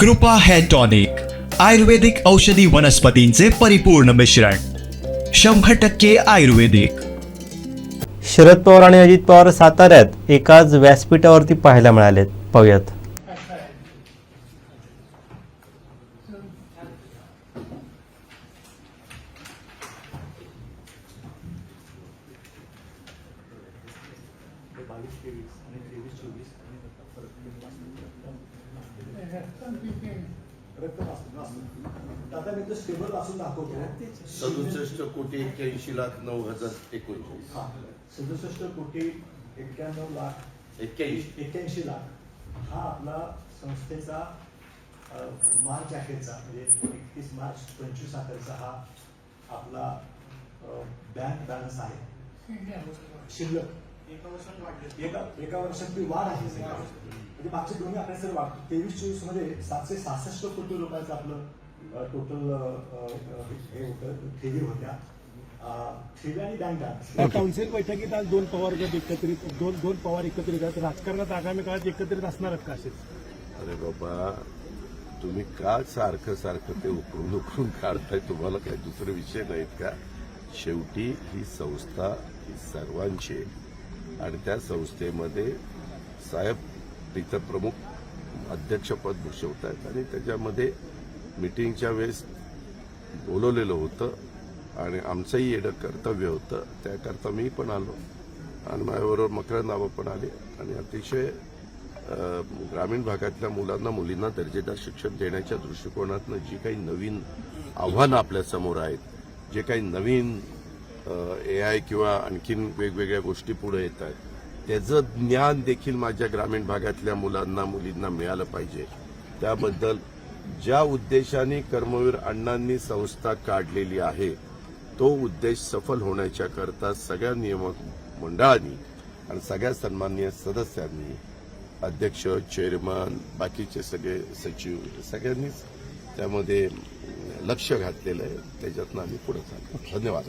कृपा hair tonic आयुर्वेदिक औषधी वनस्पतींचे परिपूर्ण मिश्रण शंभर टक्के आयुर्वेदिक. शरद पवार आणि अजित पवार साताऱ्यात एकाच व्यासपीठावरती पाहायला मिळालेत. पाहूयात. आता मी तो स्टेबल असून दाखवतो सदुसष्ट कोटी एक्क्याऐंशी लाख नऊ हजार एकोणचाळीस. हा सदुसष्ट कोटी एक्क्याण्णव लाख एक्क्याऐंशी. एक्क्याऐंशी लाख हा आपला संस्थेचा अ, मार्च अखेरचा म्हणजे एकतीस मार्च पंचवीस अखेरचा हा आपला बँक बॅलन्स आहे. शिल्लक. एका एका वर्षात ती वाढ आहे. म्हणजे मागचे दोन्ही आकडे सर वाढ तेवीस चोवीसमध्ये सातशे सहासष्ट कोटी रुपयाचं आपलं टोटल हे होतं ठेवी होत्या. अ, ठेवी आणि बँक बॅलन्स काउन्सिल बैठकीत आज दोन पवार गट एकत्रित दोन दोन पवार एकत्रित आहेत. राजकारणात आगामी काळात एकत्रित असणार आहेत का असेच अरे बाबा तुम्ही का सारखं सारखं ते उकरून उकरून काढताय? तुम्हाला काय दुसरे विषय नाहीत का? शेवटी ही संस्था ही सर्वांची. आणि त्या संस्थेमध्ये साहेब तिथं प्रमुख अध्यक्षपद भूषवत आहेत आणि त्याच्यामध्ये मिटिंगच्या वेळेस बोलवलेलं होतं आणि आमचंही येणं कर्तव्य होतं. त्याकरता मी पण आलो आणि माझ्याबरोबर मकरंदाबा पण आले आणि अतिशय ग्रामीण भागातल्या मुलांना मुलींना दर्जेदार शिक्षण देण्याच्या दृष्टिकोनातनं जी काही नवीन आव्हानं आपल्यासमोर आहेत जे काही नवीन ए आय किंवा आणखीन वेगवेगळ्या गोष्टी पुढे येत आहेत त्याचं ज्ञान देखील माझ्या ग्रामीण भागातल्या मुलांना मुलींना मिळालं पाहिजे. त्याबद्दल ज्या उद्देशाने कर्मवीर अण्णांनी संस्था काढलेली आहे तो उद्देश सफल होण्याच्या करता सगळ्या नियामक मंडळांनी आणि सगळ्या सन्माननीय सदस्यांनी अध्यक्ष चेअरमन बाकीचे सगळे सचिव सगळ्यांनीच त्यामध्ये लक्ष घातलेलं आहे. त्याच्यातनं आम्ही पुढे चाललो धन्यवाद.